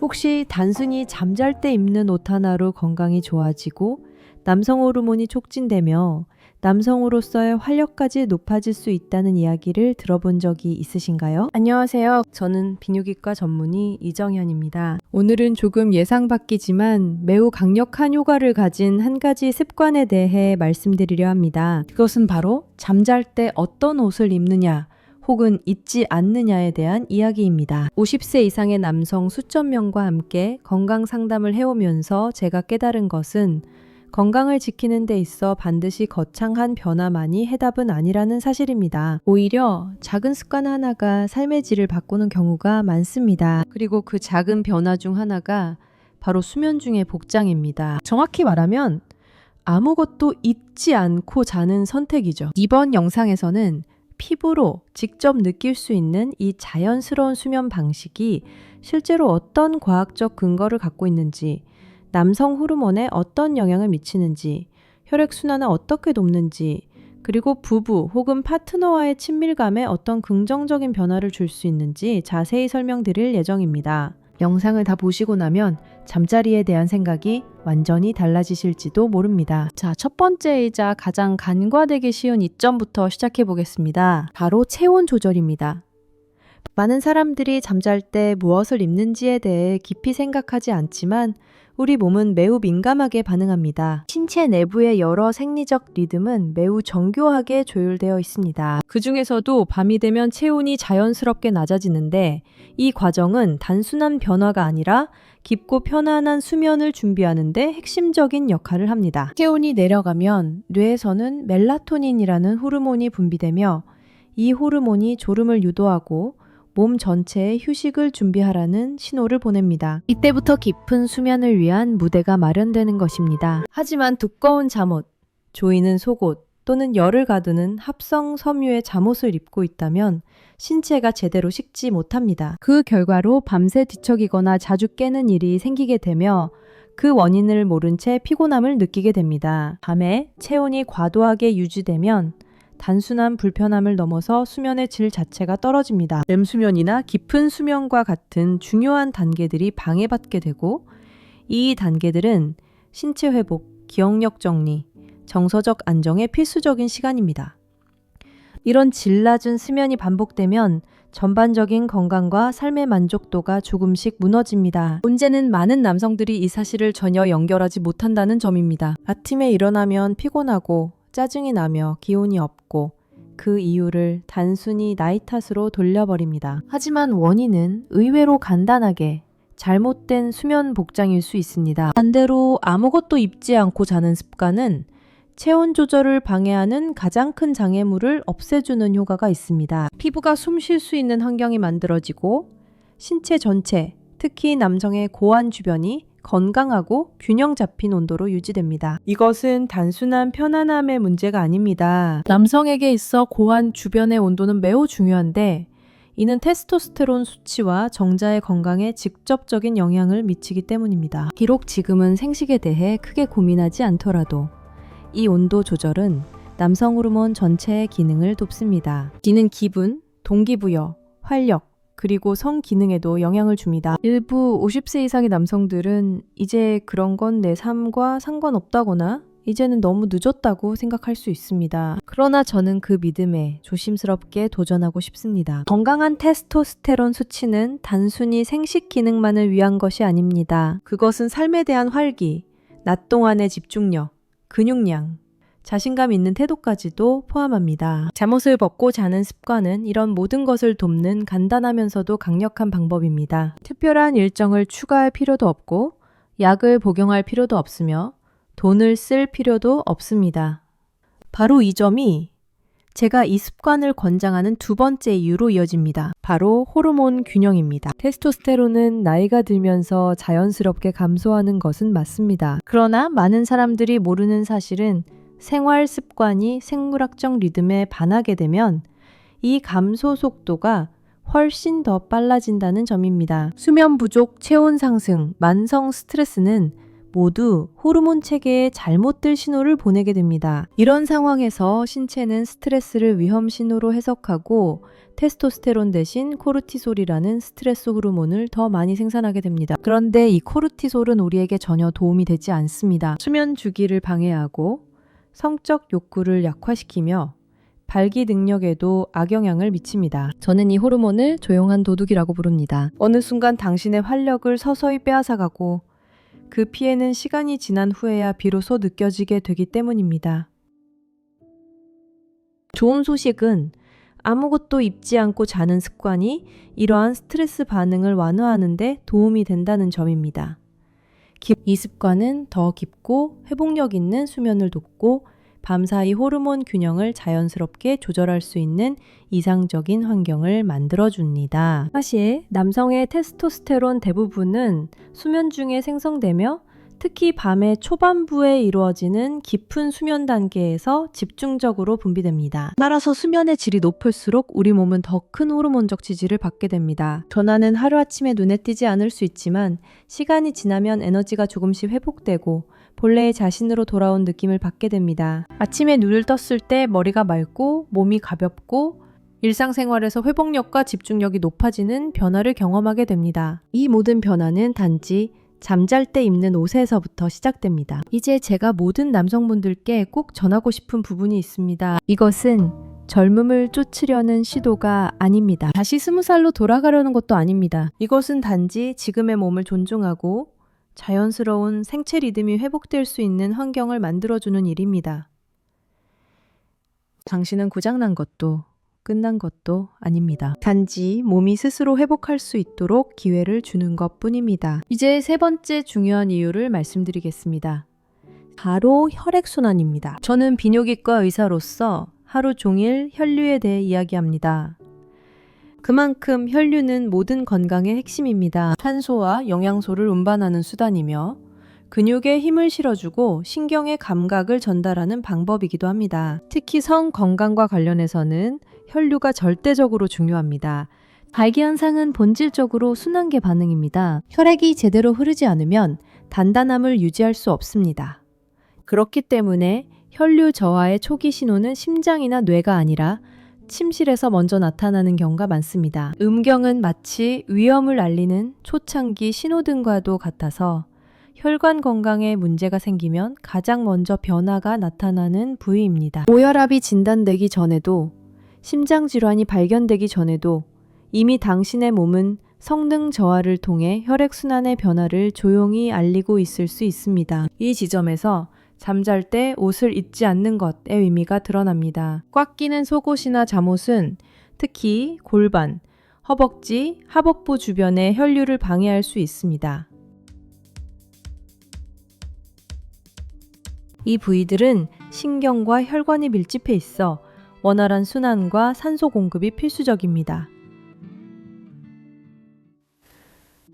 혹시 단순히 잠잘 때 입는 옷 하나로 건강이 좋아지고 남성 호르몬이 촉진되며 남성으로서의 활력까지 높아질 수 있다는 이야기를 들어본 적이 있으신가요? 안녕하세요. 저는 비뇨기과 전문의 이정현입니다. 오늘은 조금 예상 밖이지만 매우 강력한 효과를 가진 한 가지 습관에 대해 말씀드리려 합니다. 그것은 바로 잠잘 때 어떤 옷을 입느냐 혹은 입지 않느냐에 대한 이야기입니다. 50세 이상의 남성 수천 명과 함께 건강 상담을 해오면서 제가 깨달은 것은 건강을 지키는 데 있어 반드시 거창한 변화만이 해답은 아니라는 사실입니다. 오히려 작은 습관 하나가 삶의 질을 바꾸는 경우가 많습니다. 그리고 그 작은 변화 중 하나가 바로 수면 중의 복장입니다. 정확히 말하면 아무것도 입지 않고 자는 선택이죠. 이번 영상에서는 피부로 직접 느낄 수 있는 이 자연스러운 수면 방식이 실제로 어떤 과학적 근거를 갖고 있는지, 남성 호르몬에 어떤 영향을 미치는지, 혈액순환을 어떻게 돕는지, 그리고 부부 혹은 파트너와의 친밀감에 어떤 긍정적인 변화를 줄 수 있는지 자세히 설명드릴 예정입니다. 영상을 다 보시고 나면 잠자리에 대한 생각이 완전히 달라지실지도 모릅니다. 자, 첫 번째이자 가장 간과되기 쉬운 이점부터 시작해 보겠습니다. 바로 체온 조절입니다. 많은 사람들이 잠잘 때 무엇을 입는지에 대해 깊이 생각하지 않지만 우리 몸은 매우 민감하게 반응합니다. 신체 내부의 여러 생리적 리듬은 매우 정교하게 조율되어 있습니다. 그 중에서도 밤이 되면 체온이 자연스럽게 낮아지는데 이 과정은 단순한 변화가 아니라 깊고 편안한 수면을 준비하는데 핵심적인 역할을 합니다. 체온이 내려가면 뇌에서는 멜라토닌이라는 호르몬이 분비되며 이 호르몬이 졸음을 유도하고 몸 전체에 휴식을 준비하라는 신호를 보냅니다. 이때부터 깊은 수면을 위한 무대가 마련되는 것입니다. 하지만 두꺼운 잠옷, 조이는 속옷 또는 열을 가두는 합성 섬유의 잠옷을 입고 있다면 신체가 제대로 식지 못합니다. 그 결과로 밤새 뒤척이거나 자주 깨는 일이 생기게 되며 그 원인을 모른 채 피곤함을 느끼게 됩니다. 밤에 체온이 과도하게 유지되면 단순한 불편함을 넘어서 수면의 질 자체가 떨어집니다. 렘수면이나 깊은 수면과 같은 중요한 단계들이 방해받게 되고 이 단계들은 신체 회복, 기억력 정리, 정서적 안정의 필수적인 시간입니다. 이런 질 낮은 수면이 반복되면 전반적인 건강과 삶의 만족도가 조금씩 무너집니다. 문제는 많은 남성들이 이 사실을 전혀 연결하지 못한다는 점입니다. 아침에 일어나면 피곤하고 짜증이 나며 기운이 없고 그 이유를 단순히 나이 탓으로 돌려버립니다. 하지만 원인은 의외로 간단하게 잘못된 수면 복장일 수 있습니다. 반대로 아무것도 입지 않고 자는 습관은 체온 조절을 방해하는 가장 큰 장애물을 없애주는 효과가 있습니다. 피부가 숨 쉴 수 있는 환경이 만들어지고 신체 전체, 특히 남성의 고안 주변이 건강하고 균형 잡힌 온도로 유지됩니다. 이것은 단순한 편안함의 문제가 아닙니다. 남성에게 있어 고안 주변의 온도는 매우 중요한데 이는 테스토스테론 수치와 정자의 건강에 직접적인 영향을 미치기 때문입니다. 비록 지금은 생식에 대해 크게 고민하지 않더라도 이 온도 조절은 남성 호르몬 전체의 기능을 돕습니다. 이는 기분, 동기부여, 활력, 그리고 성 기능에도 영향을 줍니다. 일부 50세 이상의 남성들은 이제 그런 건 내 삶과 상관없다거나 이제는 너무 늦었다고 생각할 수 있습니다. 그러나 저는 그 믿음에 조심스럽게 도전하고 싶습니다. 건강한 테스토스테론 수치는 단순히 생식 기능만을 위한 것이 아닙니다. 그것은 삶에 대한 활기, 낮 동안의 집중력, 근육량, 자신감 있는 태도까지도 포함합니다. 잠옷을 벗고 자는 습관은 이런 모든 것을 돕는 간단하면서도 강력한 방법입니다. 특별한 일정을 추가할 필요도 없고 약을 복용할 필요도 없으며 돈을 쓸 필요도 없습니다. 바로 이 점이 제가 이 습관을 권장하는 두 번째 이유로 이어집니다. 바로 호르몬 균형입니다. 테스토스테론은 나이가 들면서 자연스럽게 감소하는 것은 맞습니다. 그러나 많은 사람들이 모르는 사실은 생활 습관이 생물학적 리듬에 반하게 되면 이 감소 속도가 훨씬 더 빨라진다는 점입니다. 수면 부족, 체온 상승, 만성 스트레스는 모두 호르몬 체계에 잘못될 신호를 보내게 됩니다. 이런 상황에서 신체는 스트레스를 위험 신호로 해석하고 테스토스테론 대신 코르티솔이라는 스트레스 호르몬을 더 많이 생산하게 됩니다. 그런데 이 코르티솔은 우리에게 전혀 도움이 되지 않습니다. 수면 주기를 방해하고 성적 욕구를 약화시키며 발기 능력에도 악영향을 미칩니다. 저는 이 호르몬을 조용한 도둑이라고 부릅니다. 어느 순간 당신의 활력을 서서히 빼앗아가고 그 피해는 시간이 지난 후에야 비로소 느껴지게 되기 때문입니다. 좋은 소식은 아무것도 입지 않고 자는 습관이 이러한 스트레스 반응을 완화하는데 도움이 된다는 점입니다. 깊- 이 습관은 더 깊고 회복력 있는 수면을 돕고 밤사이 호르몬 균형을 자연스럽게 조절할 수 있는 이상적인 환경을 만들어줍니다. 사실 남성의 테스토스테론 대부분은 수면 중에 생성되며 특히 밤의 초반부에 이루어지는 깊은 수면 단계에서 집중적으로 분비됩니다. 따라서 수면의 질이 높을수록 우리 몸은 더 큰 호르몬적 지지를 받게 됩니다. 변화는 하루아침에 눈에 띄지 않을 수 있지만 시간이 지나면 에너지가 조금씩 회복되고 본래의 자신으로 돌아온 느낌을 받게 됩니다. 아침에 눈을 떴을 때 머리가 맑고 몸이 가볍고 일상생활에서 회복력과 집중력이 높아지는 변화를 경험하게 됩니다. 이 모든 변화는 단지 잠잘 때 입는 옷에서부터 시작됩니다. 이제 제가 모든 남성분들께 꼭 전하고 싶은 부분이 있습니다. 이것은 젊음을 쫓으려는 시도가 아닙니다. 다시 스무 살로 돌아가려는 것도 아닙니다. 이것은 단지 지금의 몸을 존중하고 자연스러운 생체 리듬이 회복될 수 있는 환경을 만들어주는 일입니다. 당신은 고장난 것도 끝난 것도 아닙니다. 단지 몸이 스스로 회복할 수 있도록 기회를 주는 것 뿐입니다. 이제 세 번째 중요한 이유를 말씀드리겠습니다. 바로 혈액순환입니다. 저는 비뇨기과 의사로서 하루 종일 혈류에 대해 이야기합니다. 그만큼 혈류는 모든 건강의 핵심입니다. 산소와 영양소를 운반하는 수단이며 근육에 힘을 실어주고 신경의 감각을 전달하는 방법이기도 합니다. 특히 성 건강과 관련해서는 혈류가 절대적으로 중요합니다. 발기 현상은 본질적으로 순환계 반응입니다. 혈액이 제대로 흐르지 않으면 단단함을 유지할 수 없습니다. 그렇기 때문에 혈류 저하의 초기 신호는 심장이나 뇌가 아니라 침실에서 먼저 나타나는 경우가 많습니다. 음경은 마치 위험을 알리는 초창기 신호등과도 같아서 혈관 건강에 문제가 생기면 가장 먼저 변화가 나타나는 부위입니다. 고혈압이 진단되기 전에도 심장 질환이 발견되기 전에도 이미 당신의 몸은 성능 저하를 통해 혈액순환의 변화를 조용히 알리고 있을 수 있습니다. 이 지점에서 잠잘 때 옷을 입지 않는 것의 의미가 드러납니다. 꽉 끼는 속옷이나 잠옷은 특히 골반, 허벅지, 하복부 주변의 혈류를 방해할 수 있습니다. 이 부위들은 신경과 혈관이 밀집해 있어 원활한 순환과 산소 공급이 필수적입니다.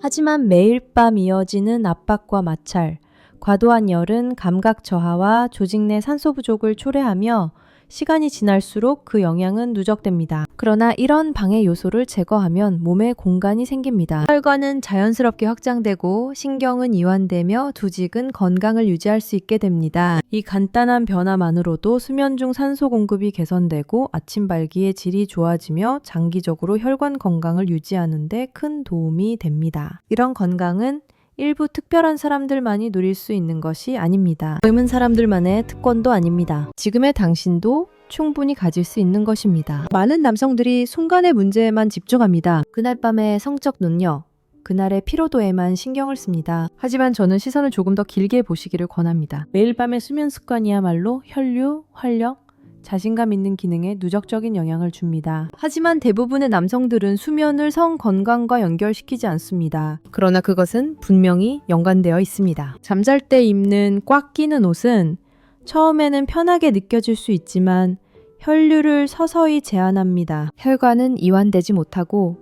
하지만 매일 밤 이어지는 압박과 마찰, 과도한 열은 감각 저하와 조직 내 산소 부족을 초래하며 시간이 지날수록 그 영향은 누적됩니다. 그러나 이런 방해 요소를 제거하면 몸에 공간이 생깁니다. 혈관은 자연스럽게 확장되고 신경은 이완되며 두직은 건강을 유지할 수 있게 됩니다. 이 간단한 변화만으로도 수면 중 산소 공급이 개선되고 아침 발기의 질이 좋아지며 장기적으로 혈관 건강을 유지하는 데 큰 도움이 됩니다. 이런 건강은 일부 특별한 사람들만이 누릴 수 있는 것이 아닙니다. 젊은 사람들만의 특권도 아닙니다. 지금의 당신도 충분히 가질 수 있는 것입니다. 많은 남성들이 순간의 문제에만 집중합니다. 그날 밤의 성적 능력, 그날의 피로도에만 신경을 씁니다. 하지만 저는 시선을 조금 더 길게 보시기를 권합니다. 매일 밤의 수면 습관이야말로 혈류, 활력, 자신감 있는 기능에 누적적인 영향을 줍니다. 하지만 대부분의 남성들은 수면을 성 건강과 연결시키지 않습니다. 그러나 그것은 분명히 연관되어 있습니다. 잠잘 때 입는 꽉 끼는 옷은 처음에는 편하게 느껴질 수 있지만 혈류를 서서히 제한합니다. 혈관은 이완되지 못하고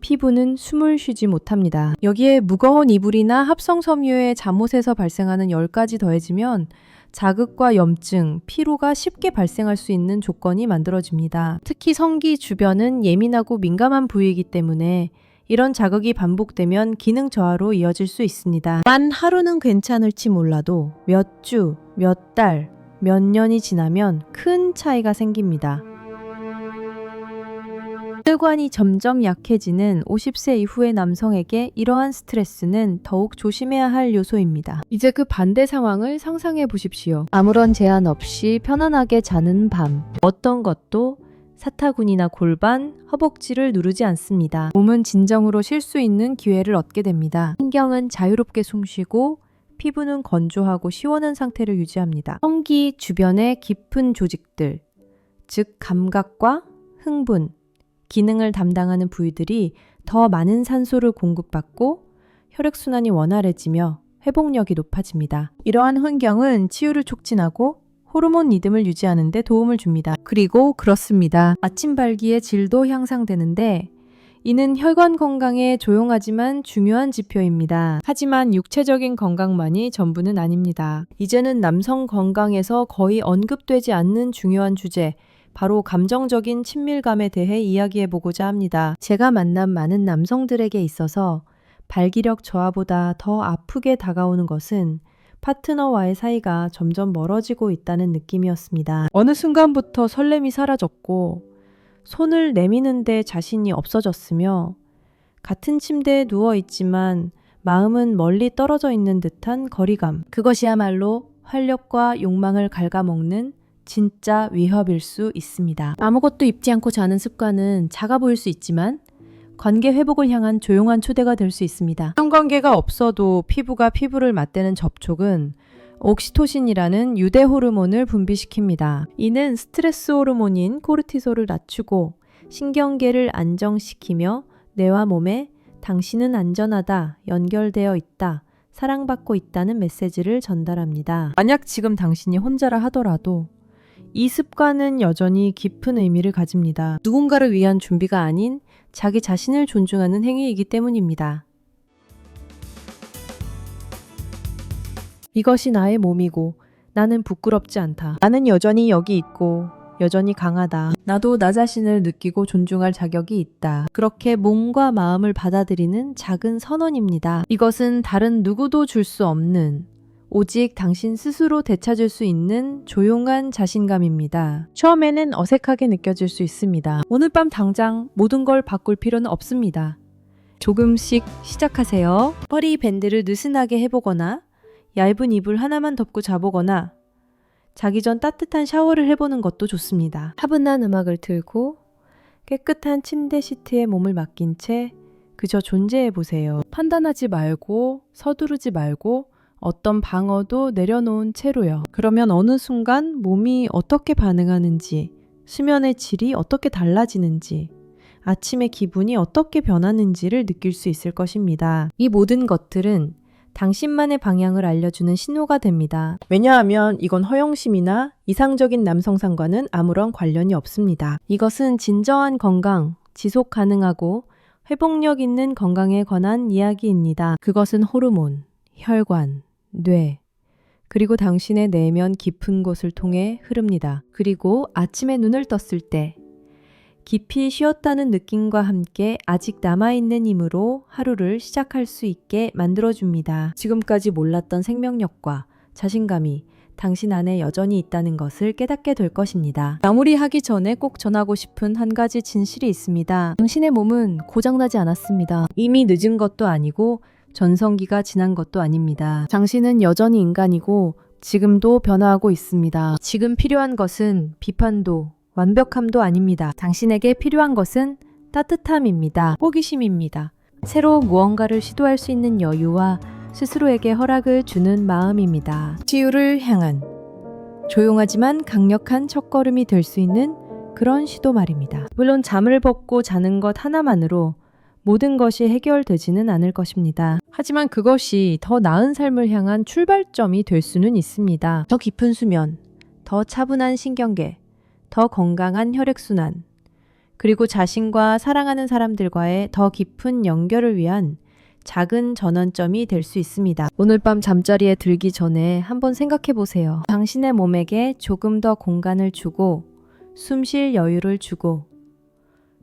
피부는 숨을 쉬지 못합니다. 여기에 무거운 이불이나 합성 섬유의 잠옷에서 발생하는 열까지 더해지면 자극과 염증, 피로가 쉽게 발생할 수 있는 조건이 만들어집니다. 특히 성기 주변은 예민하고 민감한 부위이기 때문에 이런 자극이 반복되면 기능 저하로 이어질 수 있습니다. 만 하루는 괜찮을지 몰라도 몇 주, 몇 달, 몇 년이 지나면 큰 차이가 생깁니다. 혈관이 점점 약해지는 50세 이후의 남성에게 이러한 스트레스는 더욱 조심해야 할 요소입니다. 이제 그 반대 상황을 상상해 보십시오. 아무런 제한 없이 편안하게 자는 밤. 어떤 것도 사타구니나 골반, 허벅지를 누르지 않습니다. 몸은 진정으로 쉴 수 있는 기회를 얻게 됩니다. 신경은 자유롭게 숨쉬고 피부는 건조하고 시원한 상태를 유지합니다. 성기 주변의 깊은 조직들, 즉 감각과 흥분, 기능을 담당하는 부위들이 더 많은 산소를 공급받고 혈액순환이 원활해지며 회복력이 높아집니다. 이러한 환경은 치유를 촉진하고 호르몬 리듬을 유지하는 데 도움을 줍니다. 그리고 그렇습니다. 아침 발기의 질도 향상되는데 이는 혈관 건강에 조용하지만 중요한 지표입니다. 하지만 육체적인 건강만이 전부는 아닙니다. 이제는 남성 건강에서 거의 언급되지 않는 중요한 주제, 바로 감정적인 친밀감에 대해 이야기해 보고자 합니다. 제가 만난 많은 남성들에게 있어서 발기력 저하보다 더 아프게 다가오는 것은 파트너와의 사이가 점점 멀어지고 있다는 느낌이었습니다. 어느 순간부터 설렘이 사라졌고 손을 내미는데 자신이 없어졌으며 같은 침대에 누워 있지만 마음은 멀리 떨어져 있는 듯한 거리감. 그것이야말로 활력과 욕망을 ఘ아먹는 진짜 위협일 수 있습니다. 아무것도 입지 않고 자는 습관은 작아 보일 수 있지만 관계 회복을 향한 조용한 초대가 될 수 있습니다. 성관계가 없어도 피부가 피부를 맞대는 접촉은 옥시토신이라는 유대 호르몬을 분비시킵니다. 이는 스트레스 호르몬인 코르티솔을 낮추고 신경계를 안정시키며 뇌와 몸에 당신은 안전하다, 연결되어 있다, 사랑받고 있다는 메시지를 전달합니다. 만약 지금 당신이 혼자라 하더라도 이 습관은 여전히 깊은 의미를 가집니다. 누군가를 위한 준비가 아닌 자기 자신을 존중하는 행위이기 때문입니다. 이것이 나의 몸이고 나는 부끄럽지 않다. 나는 여전히 여기 있고 여전히 강하다. 나도 나 자신을 느끼고 존중할 자격이 있다. 그렇게 몸과 마음을 받아들이는 작은 선언입니다. 이것은 다른 누구도 줄 수 없는 오직 당신 스스로 되찾을 수 있는 조용한 자신감입니다. 처음에는 어색하게 느껴질 수 있습니다. 오늘 밤 당장 모든 걸 바꿀 필요는 없습니다. 조금씩 시작하세요. 허리 밴드를 느슨하게 해보거나 얇은 이불 하나만 덮고 자보거나 자기 전 따뜻한 샤워를 해보는 것도 좋습니다. 차분한 음악을 틀고 깨끗한 침대 시트에 몸을 맡긴 채 그저 존재해 보세요. 판단하지 말고 서두르지 말고 어떤 방어도 내려놓은 채로요. 그러면 어느 순간 몸이 어떻게 반응하는지, 수면의 질이 어떻게 달라지는지, 아침의 기분이 어떻게 변하는지를 느낄 수 있을 것입니다. 이 모든 것들은 당신만의 방향을 알려주는 신호가 됩니다. 왜냐하면 이건 허영심이나 이상적인 남성상과는 아무런 관련이 없습니다. 이것은 진정한 건강, 지속 가능하고 회복력 있는 건강에 관한 이야기입니다. 그것은 호르몬, 혈관, 뇌, 그리고 당신의 내면 깊은 곳을 통해 흐릅니다. 그리고 아침에 눈을 떴을 때 깊이 쉬었다는 느낌과 함께 아직 남아있는 힘으로 하루를 시작할 수 있게 만들어줍니다. 지금까지 몰랐던 생명력과 자신감이 당신 안에 여전히 있다는 것을 깨닫게 될 것입니다. 마무리하기 전에 꼭 전하고 싶은 한 가지 진실이 있습니다. 당신의 몸은 고장나지 않았습니다. 이미 늦은 것도 아니고 전성기가 지난 것도 아닙니다. 당신은 여전히 인간이고 지금도 변화하고 있습니다. 지금 필요한 것은 비판도 완벽함도 아닙니다. 당신에게 필요한 것은 따뜻함입니다. 호기심입니다. 새로 무언가를 시도할 수 있는 여유와 스스로에게 허락을 주는 마음입니다. 치유를 향한 조용하지만 강력한 첫걸음이 될 수 있는 그런 시도 말입니다. 물론 잠을 벗고 자는 것 하나만으로 모든 것이 해결되지는 않을 것입니다. 하지만 그것이 더 나은 삶을 향한 출발점이 될 수는 있습니다. 더 깊은 수면, 더 차분한 신경계, 더 건강한 혈액순환, 그리고 자신과 사랑하는 사람들과의 더 깊은 연결을 위한 작은 전환점이 될 수 있습니다. 오늘 밤 잠자리에 들기 전에 한번 생각해 보세요. 당신의 몸에게 조금 더 공간을 주고 숨 쉴 여유를 주고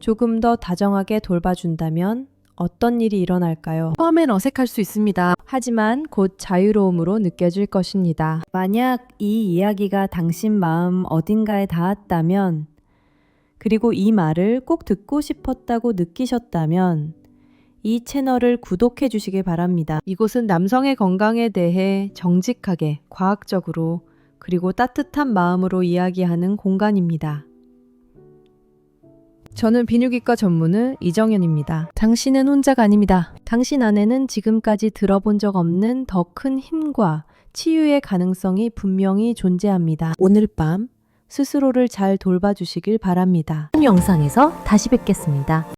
조금 더 다정하게 돌봐준다면 어떤 일이 일어날까요? 처음엔 어색할 수 있습니다. 하지만 곧 자유로움으로 느껴질 것입니다. 만약 이 이야기가 당신 마음 어딘가에 닿았다면, 그리고 이 말을 꼭 듣고 싶었다고 느끼셨다면, 이 채널을 구독해 주시기 바랍니다. 이곳은 남성의 건강에 대해 정직하게, 과학적으로, 그리고 따뜻한 마음으로 이야기하는 공간입니다. 저는 비뇨기과 전문의 이정현입니다. 당신은 혼자가 아닙니다. 당신 안에는 지금까지 들어본 적 없는 더 큰 힘과 치유의 가능성이 분명히 존재합니다. 오늘 밤 스스로를 잘 돌봐주시길 바랍니다. 다음 영상에서 다시 뵙겠습니다.